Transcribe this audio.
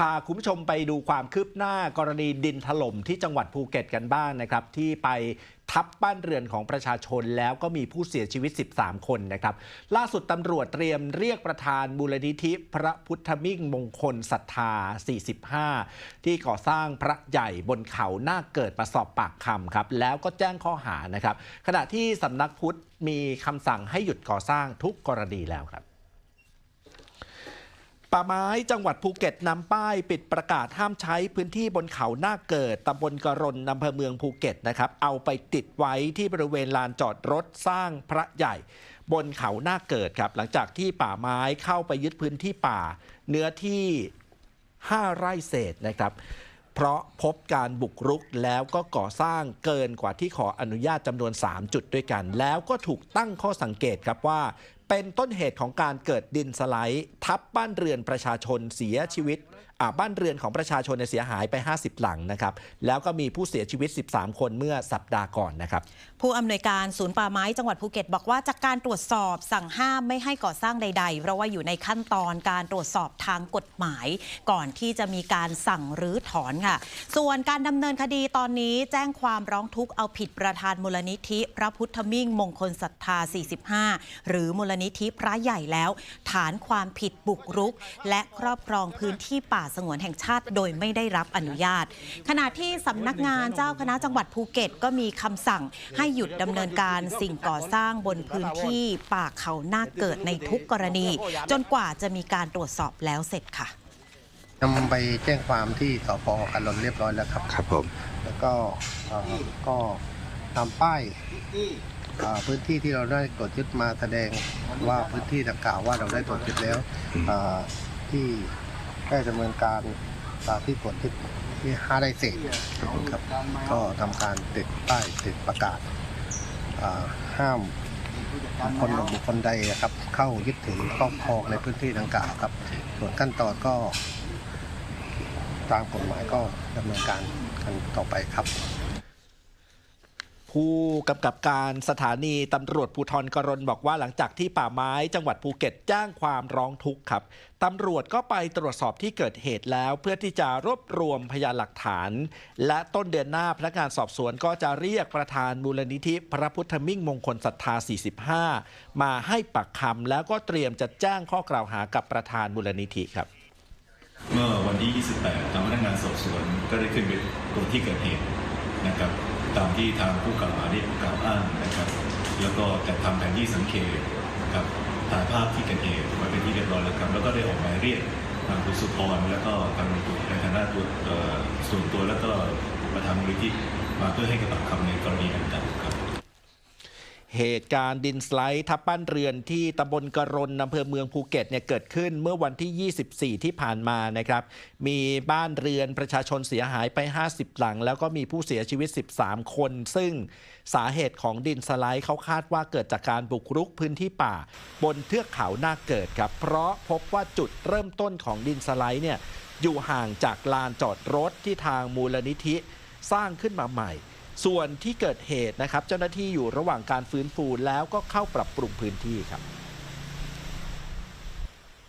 พาคุณผู้ชมไปดูความคืบหน้ากรณีดินถล่มที่จังหวัดภูเก็ตกันบ้างนะครับ ที่ไปทับบ้านเรือนของประชาชนแล้วก็มีผู้เสียชีวิต 13 คนนะครับ ล่าสุดตำรวจเตรียมเรียกประธานมูลนิธิพระพุทธมิ่งมงคลศรัทธา 45 ที่ก่อสร้างพระใหญ่บนเขาหน้าเกิดมาสอบปากคำครับ แล้วก็แจ้งข้อหานะครับ ขณะที่สำนักพุทธมีคำสั่งให้หยุดก่อสร้างทุกกรณีแล้วครับ ป่าไม้จังหวัดภูเก็ตนำป้ายปิดประกาศห้ามใช้พื้นที่บนเขาหน้าเกิดตำบลกระรนอำเภอเมืองภูเก็ตนะครับเอาไปติดไว้ที่บริเวณลานจอดรถสร้างพระใหญ่ บนเขาหน้าเกิดครับ หลังจากที่ป่าไม้เข้าไปยึดพื้นที่ป่า เนื้อที่ 5 ไร่เศษนะครับ เพราะพบการบุกรุกแล้วก็ก่อสร้างเกินกว่าที่ขออนุญาตจำนวน 3 จุดด้วยกัน แล้วก็ถูกตั้งข้อสังเกตครับว่า เป็นต้นเหตุของการเกิดดินสไลด์ ทับบ้านเรือนประชาชนเสียชีวิตบ้านเรือนของประชาชนเสียหายไป 50 หลังนะครับ แล้วก็มีผู้เสียชีวิต 13 คนเมื่อสัปดาห์ก่อนนะครับ ผู้อำนวยการศูนย์ป่าไม้จังหวัดภูเก็ตบอกว่าจากการตรวจสอบสั่งห้ามไม่ให้ก่อสร้างใด ๆ เพราะว่าอยู่ในขั้นตอนการตรวจสอบทางกฎหมาย ก่อนที่จะมีการสั่งรื้อถอนค่ะ ส่วนการดำเนินคดีตอนนี้แจ้งความร้องทุกข์เอาผิดประธานมูลนิธิ พระพุทธมิ่งมงคลศรัทธา 45 หรือมูลนิธิพระใหญ่แล้ว ฐานความผิดบุกรุก และครอบครองพื้นที่ป่าสงวนแห่งชาติ โดยไม่ได้รับอนุญาต ขณะที่สำนักงานเจ้าคณะจังหวัดภูเก็ตก็มีคำสั่งให้หยุดดำเนินการสิ่งก่อสร้างบนพื้นที่ป่าเขาหน้าเกิดในทุกกรณี จนกว่าจะมีการตรวจสอบแล้วเสร็จค่ะนำไปแจ้งความที่สพกันรนเรียบร้อยแล้วครับ ครับผม แล้วก็เอ่อก็ตามป้ายเอ่อ พื้นที่ที่เราได้ตรวจยึดมาแสดงว่าพื้นที่ดังกล่าวว่าเราได้ตรวจยึดแล้วเอ่อที่ได้ดำเนินการตามที่ตรวจยึดที่ห้าได้เศษครับก็ทำการติดป้ายติดประกาศเอ่อห้ามบุคคลหรือบุคคลใดนะครับ เข้ายึดถือครอบครองในพื้นที่ดังกล่าวครับ ส่วนขั้นตอนก็ตามกฎหมายก็ดำเนินการกันต่อไปครับ ผู้กำกับการสถานีตำรวจภูธรกรณบอกว่าหลังจากที่ป่าไม้จังหวัดภูเก็ตแจ้งความร้องทุกข์ครับตำรวจก็ไปตรวจสอบที่เกิดเหตุแล้ว เพื่อที่จะรวบรวมพยานหลักฐาน และต้นเดือนหน้าพนักงานสอบสวนก็จะเรียกประธานมูลนิธิพระพุทธมิ่งมงคลศรัทธา 45 มาให้ปากคำแล้วก็เตรียมจะแจ้งข้อกล่าวหากับประธานมูลนิธิครับ เมื่อวันที่ 28 ทางพนักงานสอบสวนก็ได้ขึ้นไปตรงที่เกิดเหตุนะครับ ตามที่ทางผู้กล่าวหาได้กล่าวอ้างนะครับ แล้วก็จัดทำแผนที่สังเกตกับถ่ายภาพที่เกิดเหตุไว้เป็นที่เรียบร้อยแล้วครับ แล้วก็ได้ออกหมายเรียกทางคุณสุพรแล้วก็ทางตัวในฐานะตัวส่วนตัวแล้วก็ประธานมูลนิธิมาเพื่อให้กระปากคำในกรณีดังกล่าวครับ เหตุการณ์ดินสไลด์ทับบ้านเรือนที่ตำบลกระรนอำเภอเมืองภูเก็ตเนี่ยเกิดขึ้นเมื่อวันที่ 24 ที่ผ่านมานะครับ มีบ้านเรือนประชาชนเสียหายไป 50 หลัง แล้วก็มีผู้เสียชีวิต 13 คน ซึ่งสาเหตุของดินสไลด์เขาคาดว่าเกิดจากการบุกรุกพื้นที่ป่า บนเทือกเขาหน้าเกิดครับ เพราะพบว่าจุดเริ่มต้นของดินสไลด์เนี่ยอยู่ห่างจากลานจอดรถที่ทางมูลนิธิสร้างขึ้นมาใหม่ ส่วนที่เกิดเหตุนะครับ เจ้าหน้าที่อยู่ระหว่างการฟื้นฟูแล้วก็เข้าปรับปรุงพื้นที่ครับ